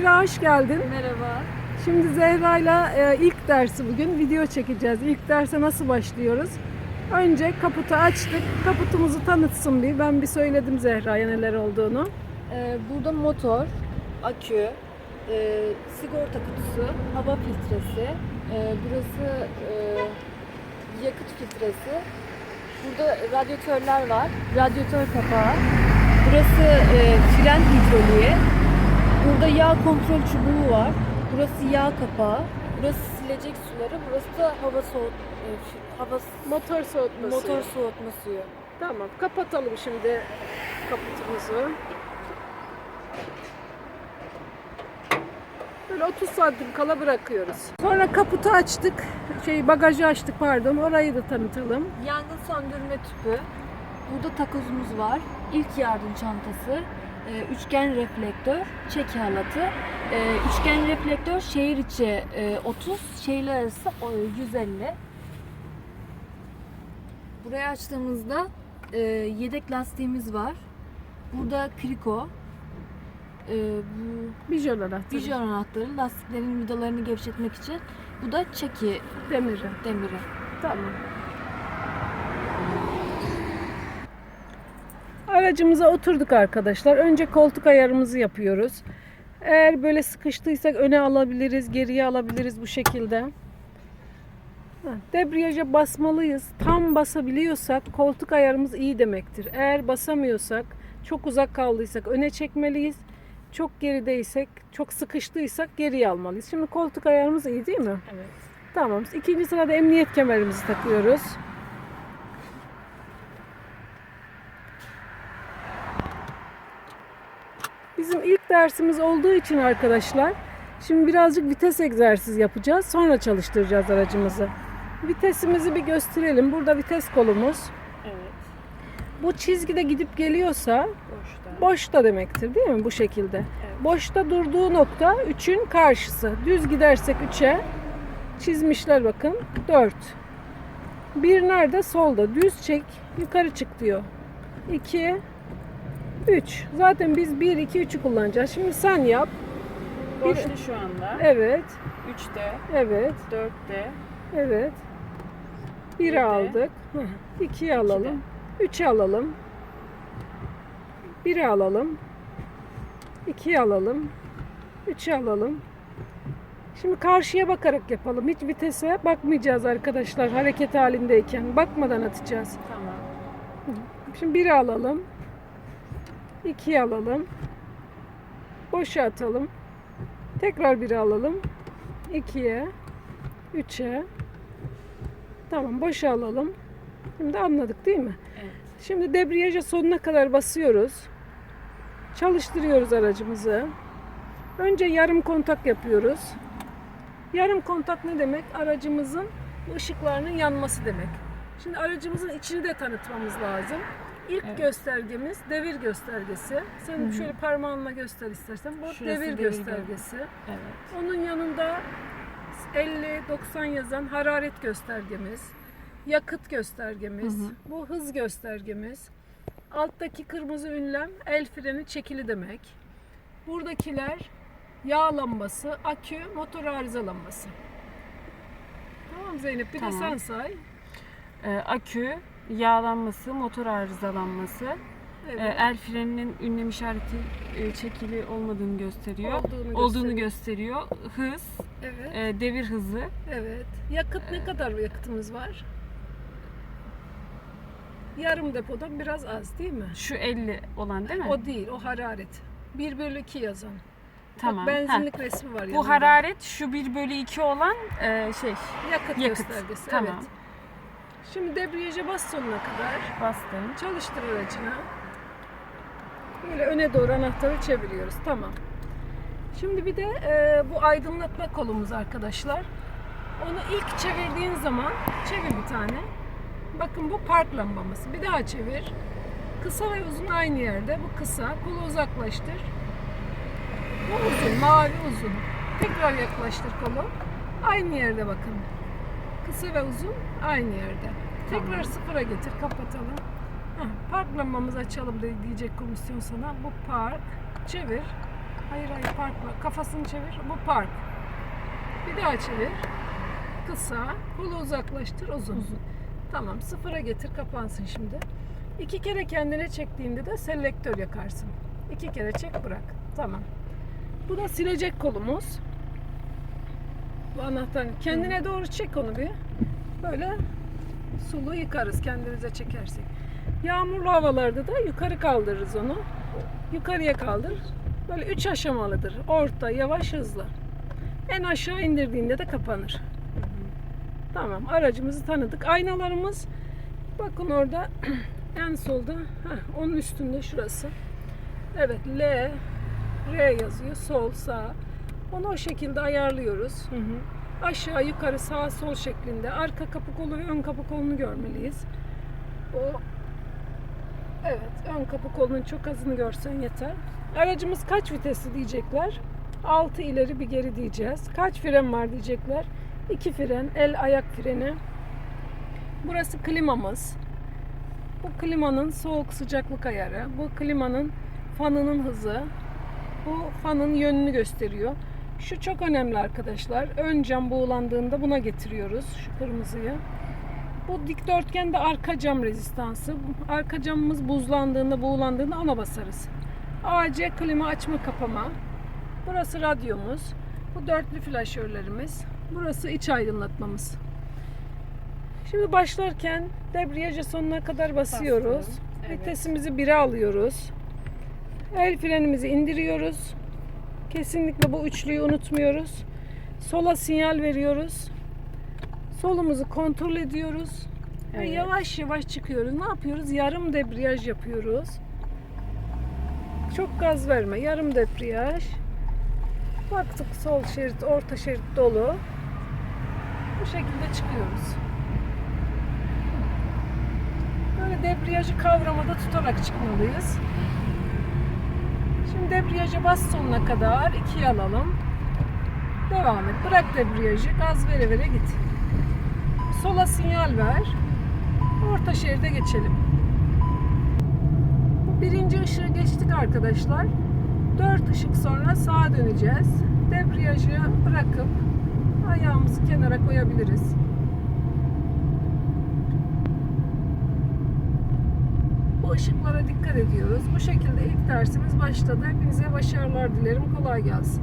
Zehra hoş geldin. Merhaba. Şimdi Zehra'yla e, ilk dersi bugün video çekeceğiz. İlk derse nasıl başlıyoruz? Önce kaputu açtık. Kaputumuzu tanıtsın bir. Ben bir söyledim Zehra'ya neler olduğunu. Ee, burada motor, akü, e, sigorta kutusu, hava filtresi, e, burası e, yakıt filtresi. Burada radyatörler var, radyatör kapağı. Burası e, fren hidroliği. Yağ kontrol çubuğu var. Burası yağ kapağı. Burası silecek suları. Burası da hava soğut e, hava Motor soğutması. motor soğutma suyu. Tamam. Kapatalım şimdi kaputumuzu. Böyle 30 santim kala bırakıyoruz. Sonra kaputu açtık. Şey bagajı açtık pardon. Orayı da tanıtalım. Yangın söndürme tüpü. Burada takozumuz var. İlk yardım çantası. E, üçgen reflektör, çeki halatı. E, üçgen reflektör şehir içi e, 30, şehirler arası o, 150. Burayı açtığımızda e, yedek lastiğimiz var. Burada kriko. E, bu Bijon anahtarı. bijon anahtarı lastiklerin vidalarını gevşetmek için. Bu da çeki Demiri. demiri. Tamam. Aracımıza oturduk arkadaşlar. Önce koltuk ayarımızı yapıyoruz. Eğer böyle sıkıştıysak öne alabiliriz, geriye alabiliriz bu şekilde. Debriyaja basmalıyız. Tam basabiliyorsak koltuk ayarımız iyi demektir. Eğer basamıyorsak, çok uzak kaldıysak öne çekmeliyiz. Çok gerideysek, çok sıkıştıysak geriye almalıyız. Şimdi koltuk ayarımız iyi değil mi? Evet. Tamam. İkinci sırada emniyet kemerimizi takıyoruz. Bizim ilk dersimiz olduğu için arkadaşlar şimdi birazcık vites egzersiz yapacağız. Sonra çalıştıracağız aracımızı. Vitesimizi bir gösterelim. Burada vites kolumuz. Evet. Bu çizgide gidip geliyorsa Boşta. boşta demektir değil mi bu şekilde? Boşta durduğu nokta 3'ün karşısı. Düz gidersek 3'e çizmişler bakın 4. Bir nerede? Solda. Düz çek, yukarı çık diyor. 2 3. Zaten biz 1 2 3'ü kullanacağız. Şimdi sen yap. Boşta şu anda. Evet. 3'te, Evet. 4'te, Evet. 1'i Bir de. aldık. 2'yi alalım. 3'ü alalım. 1'i alalım. 2'yi alalım. 3'ü alalım. Şimdi karşıya bakarak yapalım. Hiç vitese bakmayacağız arkadaşlar hareket halindeyken. Bakmadan atacağız. tamam. Şimdi 1'i alalım. 2'yi alalım. Boşa atalım. Tekrar 1'i alalım. 2'ye. 3'e. Tamam boşa alalım. Şimdi anladık değil mi? Evet. Şimdi debriyaja sonuna kadar basıyoruz. Çalıştırıyoruz aracımızı. Önce yarım kontak yapıyoruz. Yarım kontak ne demek? Aracımızın ışıklarının yanması demek. Şimdi aracımızın içini de tanıtmamız lazım. İlk Evet. göstergemiz devir göstergesi. Sen Hı hı. şöyle parmağınla göster istersen. Bu Şurası devir, devir göstergesi. Evet. Onun yanında 50-90 yazan hararet göstergemiz, yakıt göstergemiz, Hı hı. bu hız göstergemiz. Alttaki kırmızı ünlem el freni çekili demek. Buradakiler yağ lambası, akü, motor arıza lambası. Tamam Zeynep bir de Tamam. sen say. Ee, akü, yağlanması, motor arızalanması, Evet. e, el freninin ünlem işareti e, çekili olmadığını gösteriyor. Olduğunu Olduğunu gösteriyor. gösteriyor. Hız, Evet. e, devir hızı. Evet. Yakıt ne kadar yakıtımız var? Yarım depodan biraz az değil mi? Şu 50 olan değil mi? O değil, o hararet. 1 bölü 2 yazan. tamam. Bak, benzinlik resmi var yanında. Bu hararet şu 1 bölü 2 olan e, şey yakıt, yakıt. göstergesi. Tamam. Evet. Şimdi debriyaja bas sonuna kadar. bastım. Çalıştır aracını. Böyle öne doğru anahtarı çeviriyoruz. Tamam. Şimdi bir de e, bu aydınlatma kolumuz arkadaşlar. Onu ilk çevirdiğin zaman çevir bir tane. Bakın bu park lambamız. Bir daha çevir. Kısa ve uzun aynı yerde. Bu kısa. Kolu uzaklaştır. Bu uzun. Mavi uzun. Tekrar yaklaştır kolu. Aynı yerde bakın. Kısa ve uzun aynı yerde. Tekrar Tamam. sıfıra getir. Kapatalım. Heh, park lambamızı açalım diyecek komisyon sana. Bu park. Çevir. Hayır hayır park var. Kafasını çevir. Bu park. Bir daha çevir. Kısa. Kolu uzaklaştır. Uzun. Tamam. Sıfıra getir. Kapansın şimdi. İki kere kendine çektiğinde de selektör yakarsın. İki kere çek bırak. Tamam. Bu da silecek kolumuz. Bu anahtar. Kendine doğru çek onu bir. Böyle sulu yıkarız kendimize çekersek. Yağmurlu havalarda da yukarı kaldırırız onu. Yukarıya kaldır. Böyle üç aşamalıdır. Orta, yavaş, hızlı. En aşağı indirdiğinde de kapanır. Tamam aracımızı tanıdık. Aynalarımız bakın orada en solda heh, onun üstünde şurası. Evet L R yazıyor. Sol sağ. Onu o şekilde ayarlıyoruz. Hı hı. Aşağı yukarı sağ sol şeklinde. Arka kapı kolu ve ön kapı kolunu görmeliyiz. O Evet, ön kapı kolunun çok azını görsen yeter. Aracımız kaç vitesli diyecekler. 6 ileri bir geri diyeceğiz. Kaç fren var diyecekler. 2 fren, el ayak freni. Burası klimamız. Bu klimanın soğuk sıcaklık ayarı. Bu klimanın fanının hızı. Bu fanın yönünü gösteriyor. Şu çok önemli arkadaşlar. Ön cam buğulandığında buna getiriyoruz şu kırmızıyı. Bu dikdörtgende arka cam rezistansı. Arka camımız buzlandığında, buğulandığında ona basarız. AC klima açma kapama. Burası radyomuz. Bu dörtlü flaşörlerimiz. Burası iç aydınlatmamız. Şimdi başlarken debriyaja sonuna kadar basıyoruz. Bastım, evet. Vitesimizi 1'e alıyoruz. El frenimizi indiriyoruz. Kesinlikle bu üçlüyü unutmuyoruz. Sola sinyal veriyoruz. Solumuzu kontrol ediyoruz. Ve Evet. yavaş yavaş çıkıyoruz. Ne yapıyoruz? Yarım debriyaj yapıyoruz. Çok gaz verme. Yarım debriyaj. Baktık sol şerit, orta şerit dolu. Bu şekilde çıkıyoruz. Böyle debriyajı kavramada tutarak çıkmalıyız. Şimdi debriyaja bas sonuna kadar ikiye alalım. Devam et. Bırak debriyajı. Gaz vere vere git. Sola sinyal ver. Orta şeride geçelim. Birinci ışığı geçtik arkadaşlar. Dört ışık sonra sağa döneceğiz. Debriyajı bırakıp ayağımızı kenara koyabiliriz. Bu ışıklara dikkat ediyoruz. Bu şekilde ilk dersimiz başladı. Hepinize başarılar dilerim. Kolay gelsin.